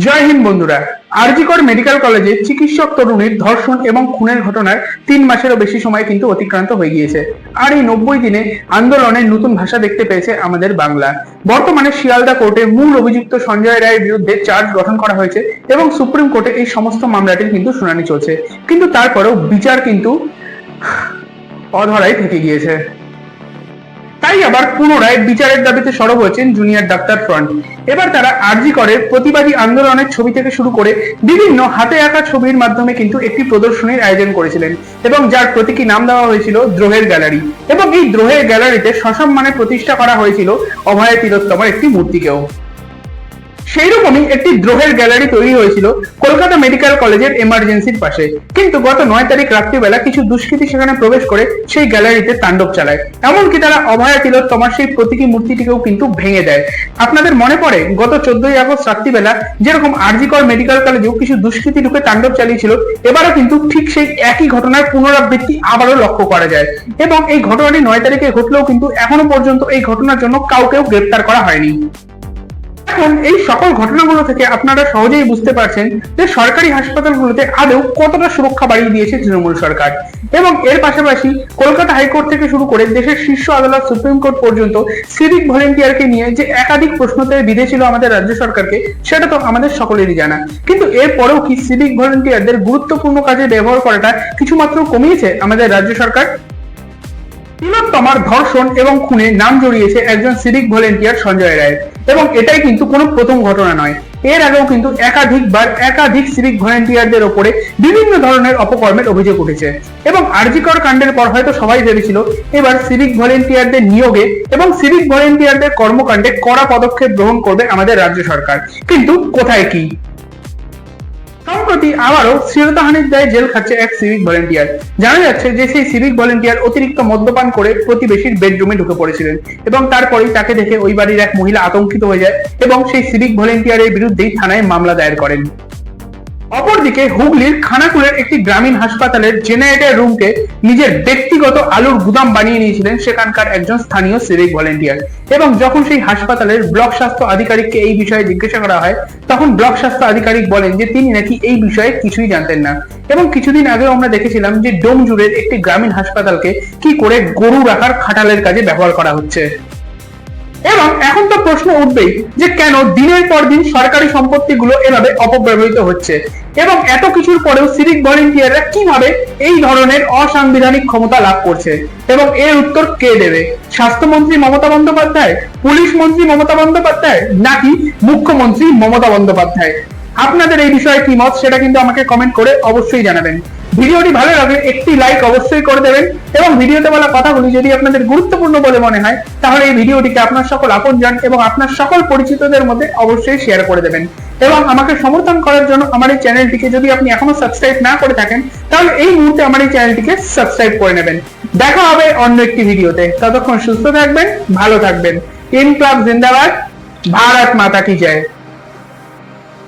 জয় হিন্দ বন্ধুরা, আরজিকর মেডিকেল কলেজে চিকিৎসক তরুণীর ধর্ষণ এবং খুনের ঘটনার তিন মাসেরও বেশি সময় কিন্তু অতিক্রান্ত হয়ে গিয়েছে। আর এই নব্বই দিনে আন্দোলনের নতুন ভাষা দেখতে পেয়েছে আমাদের বাংলা। বর্তমানে শিয়ালদা কোর্টে মূল অভিযুক্ত সঞ্জয় রায়ের বিরুদ্ধে চার্জ গঠন করা হয়েছে এবং সুপ্রিম কোর্টে এই সমস্ত মামলাটির কিন্তু শুনানি চলছে। কিন্তু তারপরেও বিচার কিন্তু অধরাই থেকে গিয়েছে। তাই আবার পুনরায় বিচারের দাবিতে সরব হয়েছেন জুনিয়র ডাক্তার ফ্রন্ট এবার তারা আর্জি করে প্রতিবাদী আন্দোলনের ছবি থেকে শুরু করে বিভিন্ন হাতে আঁকা ছবির মাধ্যমে কিন্তু একটি প্রদর্শনীর আয়োজন করেছিলেন এবং যার প্রতীকী নাম দেওয়া হয়েছিল দ্রোহের গ্যালারি। এবং এই দ্রোহের গ্যালারিতে সসম্মানে প্রতিষ্ঠা করা হয়েছিল অভয় তিলোত্তমার একটি মূর্তিকেও। সেই রকমই একটি দ্রোহের গ্যালারি তৈরি হয়েছিল কলকাতা মেডিকেল কলেজের এমার্জেন্সির পাশে। কিন্তু গত নয় তারিখ রাত্রিবেলা কিছু দুষ্কৃতী সেখানে প্রবেশ করে সেই গ্যালারিতে তাণ্ডব চালায়। এমনকি তারা অভয়া তিলোত্তমার সেই প্রতীকী মূর্তিটিকেও কিন্তু ভেঙে দেয়। আপনাদের মনে পড়ে, গত চোদ্দই আগস্ট রাত্রিবেলা যেরকম আরজিকর মেডিকেল কলেজেও কিছু দুষ্কৃতী ঢুকে তাণ্ডব চালিয়েছিল, এবারও কিন্তু ঠিক সেই একই ঘটনার পুনরাবৃত্তি আবারও লক্ষ্য করা যায়। এবং এই ঘটনাটি নয় তারিখে ঘটলেও কিন্তু এখনও পর্যন্ত এই ঘটনার জন্য কাউকেও গ্রেপ্তার করা হয়নি। এখন এই সকল ঘটনাগুলো থেকে আপনারা সহজেই বুঝতে পারছেন যে সরকারি হাসপাতালগুলোতে আদৌ কতটা সুরক্ষা বাড়িয়ে দিয়েছে তৃণমূল সরকার। এবং এর পাশাপাশি কলকাতা হাইকোর্ট থেকে শুরু করে দেশের শীর্ষ আদালত, সুপ্রিম কোর্ট পর্যন্ত সিভিক ভলেন্টিয়ারকে নিয়ে যে একাধিক প্রশ্নতে বিধেছিল আমাদের রাজ্য সরকারকে, সেটা তো আমাদের সকলেরই জানা। কিন্তু এরপরেও কি সিভিক ভলেন্টিয়ারদের গুরুত্বপূর্ণ কাজে ব্যবহার করাটা কিছুমাত্র কমিয়েছে আমাদের রাজ্য সরকার? তিলোত্তমার ধর্ষণ এবং খুনে নাম জড়িয়েছে একজন সিভিক ভলেন্টিয়ার সঞ্জয় রায়। এবং এটাই কিন্তু কোনো প্রথম ঘটনা নয়। এর আগেও কিন্তু একাধিকবার একাধিক সিভিক ভলেন্টিয়ারদের ওপরে বিভিন্ন ধরনের অপকর্মের অভিযোগ উঠেছে। এবং আরজিকর কাণ্ডের পর হয়তো সবাই ভেবেছিল, এবার সিভিক ভলেন্টিয়ারদের নিয়োগে এবং সিভিক ভলেন্টিয়ারদের কর্মকাণ্ডে কড়া পদক্ষেপ গ্রহণ করবে আমাদের রাজ্য সরকার। কিন্তু কোথায় কি? সম্প্রতি আবারও শ্লীলতাহানির দায়ে জেল খাচ্ছে এক সিভিক ভলেন্টিয়ার জানা যাচ্ছে যে সেই সিভিক ভলেন্টিয়ার অতিরিক্ত মদ্যপান করে প্রতিবেশীর বেডরুমে ঢুকে পড়েছিলেন এবং তারপরেই তাকে দেখে ওই বাড়ির এক মহিলা আতঙ্কিত হয়ে যায় এবং সেই সিভিক ভলেন্টিয়ারের বিরুদ্ধেই থানায় মামলা দায়ের করেন। অপরদিকে হুগলির খানাকুলের একটি গ্রামীণ হাসপাতালের জেনারেটর রুমকে নিজের ব্যক্তিগত আলুর গুদাম বানিয়ে নিয়েছিলেন সেখানকার একজন স্থানীয় সিভিক ভলেন্টিয়ার। এবং যখন সেই হাসপাতালের ব্লক স্বাস্থ্য আধিকারিককে এই বিষয়ে জিজ্ঞাসা করা হয়, তখন ব্লক স্বাস্থ্য আধিকারিক বলেন যে তিনি নাকি এই বিষয়ে কিছুই জানতেন না। এবং কিছুদিন আগেও আমরা দেখেছিলাম যে ডোমজুড়ের একটি গ্রামীণ হাসপাতালকে কি করে গরু রাখার খাটালের কাজে ব্যবহার করা হচ্ছে। এবং এখন তো প্রশ্ন উঠবেই যে কেন দিনের পর দিন সরকারি সম্পত্তিগুলো এভাবে অপব্যবহৃত হচ্ছে? এবং এত কিছুর পরেও সিভিক ভলেন্টিয়াররা কীভাবে এই ধরনের অসাংবিধানিক ক্ষমতা লাভ করছে? এবং এর উত্তর কে দেবে? স্বাস্থ্যমন্ত্রী মমতা বন্দ্যোপাধ্যায়, পুলিশ মন্ত্রী মমতা বন্দ্যোপাধ্যায়, নাকি মুখ্যমন্ত্রী মমতা বন্দ্যোপাধ্যায়? আপনাদের এই বিষয়ে কি মত, সেটা কিন্তু আমাকে কমেন্ট করে অবশ্যই জানাবেন। ভিডিওটি ভালো লাগলে একটি লাইক অবশ্যই করে দেবেন এবং ভিডিওতে বলা কথাগুলি যদি আপনাদের গুরুত্বপূর্ণ বলে মনে হয়, তাহলে এই ভিডিওটিকে আপনার সকল আপনজন এবং আপনার সকল পরিচিতদের মধ্যে অবশ্যই শেয়ার করে দেবেন। এবং আমাকে সমর্থন করার জন্য আমার এই চ্যানেলটিকে যদি আপনি এখনও সাবস্ক্রাইব না করে থাকেন, তাহলে এই মুহূর্তে আমার এই চ্যানেলটিকে সাবস্ক্রাইব করে নেবেন। দেখা হবে অন্য একটি ভিডিওতে। ততক্ষণ সুস্থ থাকবেন, ভালো থাকবেন। ইন ক্লাব জিন্দাবাদ ভারত মাতা কি জয়